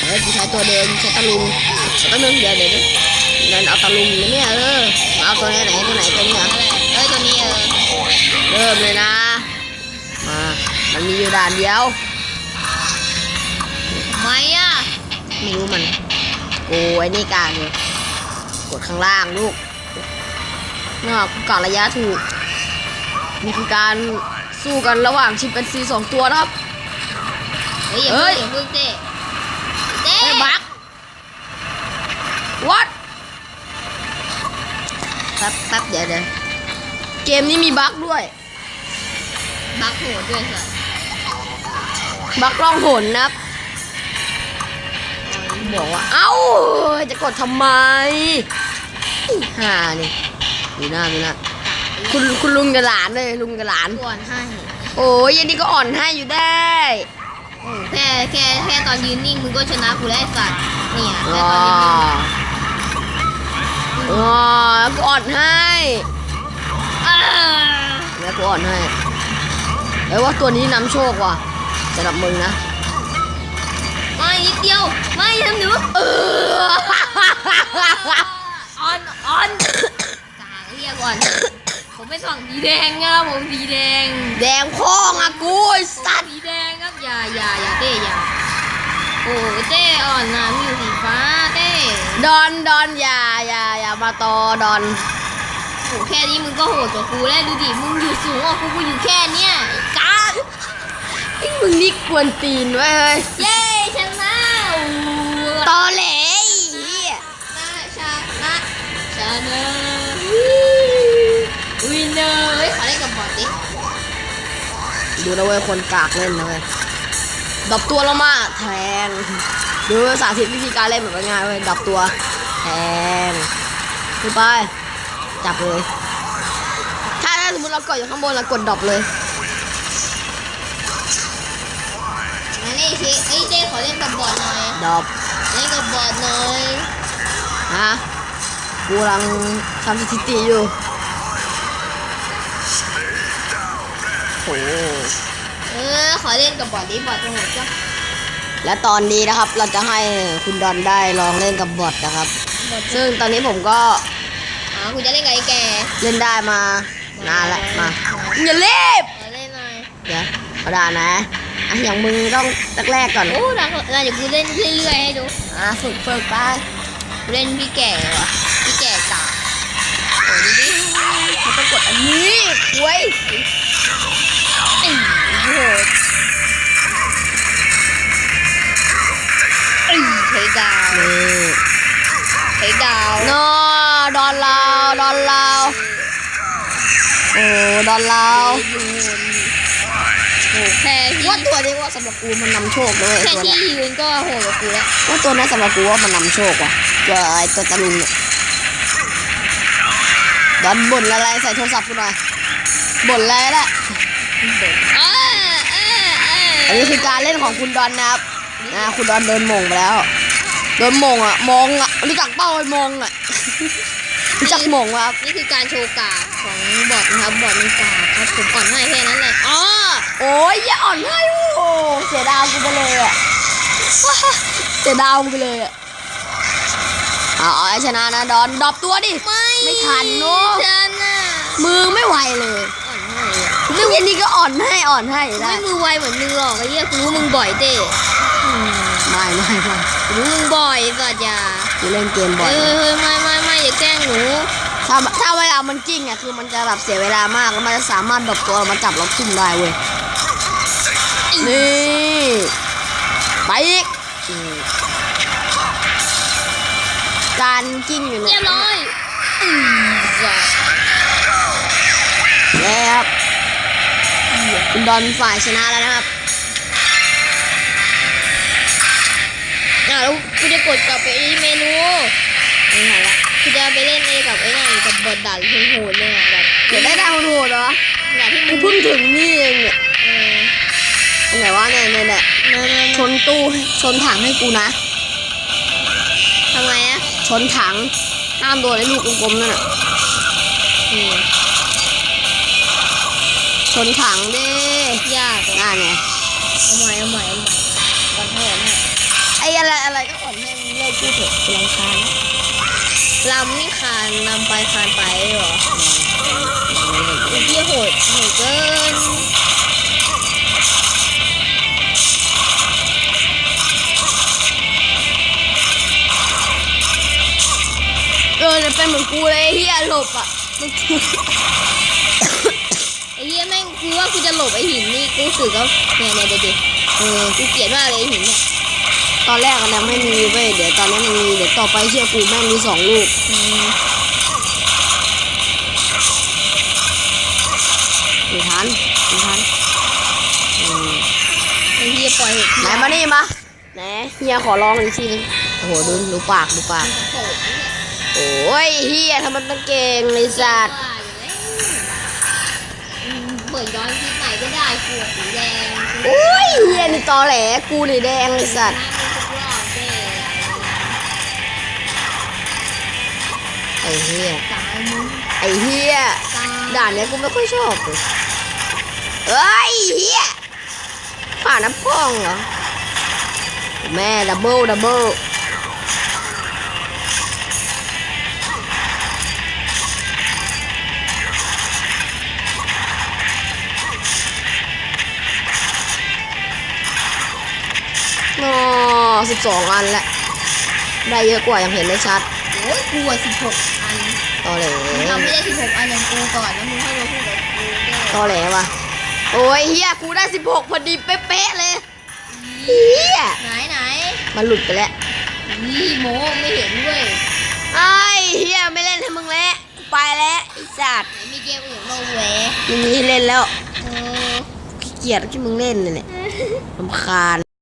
เฮ้ยกูใช้ตัวเดิมใช้ตะลุงแป๊บนึงเดี๋ยวเดี๋ยวเดี๋ยวนั่นเอาตะลุงอยู่เนี่ยเออเอาตัวไหนไหนตัวไหนตัวนี้เหรอเอ้ยตัวนี้เออเริ่มเลยนะมามันมีอยู่ด่านเดียวไม่อะไม่รู้มันโอ้ไอ้นี่กลางเลยกดข้างล่างลูกนาะกูกะระยะถูกนี่คือการสู้กันระหว่างชิมเป็นซีสองตัวนะครับ ฮ้ยอย่าเฮ้เพิ่งยอย่าเพิ่งเต้เต้ไอ้ยบักวัดแป๊บแป๊บเดี๋ยวเดี๋ยวเกมนี้มีบั๊กด้วย บักโหดด้วยสัสบั๊กล่องหนนะครับบอกว่า เอ้า จะกดทำไมห่านี่ดูหน้าดูหน้าคุณคุณลุงกับหลานเลยลุงกับหลานก่อนให้ โอ้ยยันนี้ก็อ่อนให้อยู่ได้โอ้ แค่แค่แค่ตอนยืนนิ่งมึงก็ชนะกูแล้วไอ้สัตว์เนี่ยอ๋แค่อตอนยืนนิ่งอ๋อกูอ่อนให้อ้าแล้วกูอ่อนให้เอ้ยว่าตัวนี้นำโชคว่ะสำหรับมึงนะไม่นิดเดียวไม่ทำหนูเออออนออนกาเรียกก่อนผมไม่ส่องสีแดงครับผมสีแดงแดงพ้องอะกูไอ้สัตว์สีแดงครับ อย่าอย่าอย่าเต้อย่าโอ้เต้อ่อนนะมีอยู่สีฟ้าเต้ดอนดอนอย่าอย่าอย่ามาต่อดอนโอ้แค่นี้มึงก็โหดกว่ากูแล้วดูดิมึงอยู่สูงกว่ากูกูอยู่แค่เนี้ยกาไอ้มึงนี่กวนตีนไว้ยเฮ้ยเย้ชนะโอ้ตอแหลไอ้เหี้ยชนะชนะวินเนอร์เฮ้ยขอเล่นกับบอทดิดูนะเว้ยคนกากเล่นนะเว้ย ดับตัวแล้วมาแทงดูสาธิตวิธีการเล่นแบบง่ายๆเว้ยดับตัวแทงขึ้นไปจับเลย ถ้าถ้าสมมติเรากดอยู่ข้างบนเรากดดับเลยงั้นไอ้เชไอ้เต้ขอเล่นกับบอทหน่อยดับเล่นกับบอทหน่อยฮะกูกำลังทำสถิติอยู่โอ้เออ ขอเล่นกับบอทดิบอทตรงไหนจ้ะและตอนนี้นะครับเราจะให้คุณดอนได้ลองเล่นกับบอทนะครับ บอทซึ่งตอนนี้ผมก็อ๋อกูจะเล่นกับไอ้แกเล่นได้มานานแล้วมาอย่ารีบขอเล่นหน่อยเดี๋ยวเอาด่านะอะอย่างมึงต้องแรกๆก่อนโอ้ดังดังเดี๋ยวกูเล่นเรื่อยๆให้ดูอะฝึกฝึกไปกูเล่นพี่แก่ว่ะพี่แก่กาโอ้ดูดิมันต้องกดอันนี้เว้ยไอ้โห ดาวนี่เทดาวโนดอนลาวดอนลาวโอ้ดอนลาวโอ้แค่ที่ว่าตัวนี้ว่าสำหรับกูมันนำโชคเลยแค่ตัวที่เนี้ยยืนก็โหดกว่ากูแล้วว่าตัวนี้สำหรับกูว่ามันนำโชคว่ะตัวไอ้ตัวตะลุงเนี่ยดอนบ่นอะไรใส่โทรศัพท์กูหน่อยบ่นอะไรแหละอ่าอ่าอ่าอันนี้คือการเล่นของคุณดอนนะครับอ่าคุณดอนโดนหมงไปแล้ว โดนหมงอะ มองอะ รู้จักเป้าไอ้มองอะ รู้จักหมงไหมครับนี่คือการโชว์กาดของบอทนะครับบอทมันกาดครับผมอ่อนให้แค่นั้นแหละอ๋อโอ้ยอย่าอ่อนให้โอ้เสียดาวกูไปเลยอะเสียดาวกูไปเลยอะเอาเอาให้ชนะนะดอนดรอปตัวดิไม่ไม่ทันเนอะทันน่ะมือไม่ไหวเลยอ่อนให้อะเรื่องนี้ก็อ่อนให้อ่อนให้ได้ไม่มือไวเหมือนมึงหรอกไอ้เหี้ยกูรู้มึงบ่อยเต้อืมไม่ไม่ไม่กูรู้มึงบ่อยสัตว์อย่ากูเล่นเกมบ่อยเฮ้ยเฮ้ยไม่ไม่ไม่อย่าแกล้งหนูถ้าถ้าเวลามันกิ้งอะคือมันจะแบบเสียเวลามากแล้วมันจะสามารถดรอปตัวมาจับเราทุ่มได้เว้ยนี่ไปอีกอืมการกิ้งอยู่เรีเนี่ยยบร้อยอืมสัตว์แล้วครับคุณดอนฝ่ายชนะแล้วนะครับ กูจะกดกลับไปที่เมนูไม่ทันละกูจะไปเล่นเอกับไอ้นั่นกับบอดดันโหดๆเลยอะแบบเดี๋ยวได้ดาวน์โหลดเหรอแบบที่มึกูงเพิ่งถึงนี่เองเนี่ยเอออันไหนวะเนี่ยเนี่ยเนี่ยนั่นชนตู้ชนถังให้กูนะๆทำไงอะชนถังห้ามโดนไอ้ลูกกลมๆนั่นน่ะอืมชนถังดิยากอะน่าไงเอาใหม่เอาใหม่เอาใหม่ พูดเถอะกูรำคาญลำนี่คานนำไปคานไปหรอไอ้เหี้ยโหดโหดเกินเออจะเป็นเหมือนกูเลยไอเหี้ยหลบอะมันคือไอ้เหี้ยแม่งกูว่ากูจะหลบไอ้หินนี่กูรู้สึกว่าเนี่ยเนี่ยเดี๋ยวดิเออกูเกลียดมากเลยไอหินเนี่ย ตอนแรกอะนะไม่มีเว้ยเดี๋ยวตอนนี้มันมีเดี๋ยวต่อไปเชื่อกูแม่งมีสองลูกอืมไม่ทันไม่ทันอืมไอ้เหี้ยปล่อยเถอะไหนมานี่มาไหนเฮียขอลองอีกทีนึงโอ้โหดูดูปากดูปากโผล่เนี่ยโอ้ยเฮียทำไมมันเก่งเลยสัตว์ว่าอยู่แล้วอืมเปิดย้อนคลิปไหนก็ได้ขวดสีแดงโอ้ยเฮียนี่ตอแหลกูนี่แดงเลยสัตว์ ไอ้เฮียตายมึงไอ้เฮียตายด่านเนี้ยกูไม่ค่อยชอบเลยเอ้ยเฮียผ่าน้ำพองเหรอแม่ดับเบิลดับเบิลอ๋อสิบสองอันแหละได้เยอะกว่ายังเห็นได้ชัด โอ้ยกูอะสิบหกอันตอแหลมึงทำไม่ได้สิบหกอันอย่างกูก่อนแล้วมึงให้มาพูดกับกูเด้ตอแหลว่ะโอ้ยเฮียกูได้สิบหกพอดีเป๊ะๆเลยเฮียไหนไหนมันหลุดไปแล้วนี่โมไม่เห็นด้วยไอ้เฮียไม่เล่นให้มึงแล้วกูไปแล้วไอ้สัตว์ไหนมีเกมอื่นบ้างแหวะไม่มีให้เล่นแล้วเออขี้เกียจที่มึงเล่นเลยเนี่ยลำคาญ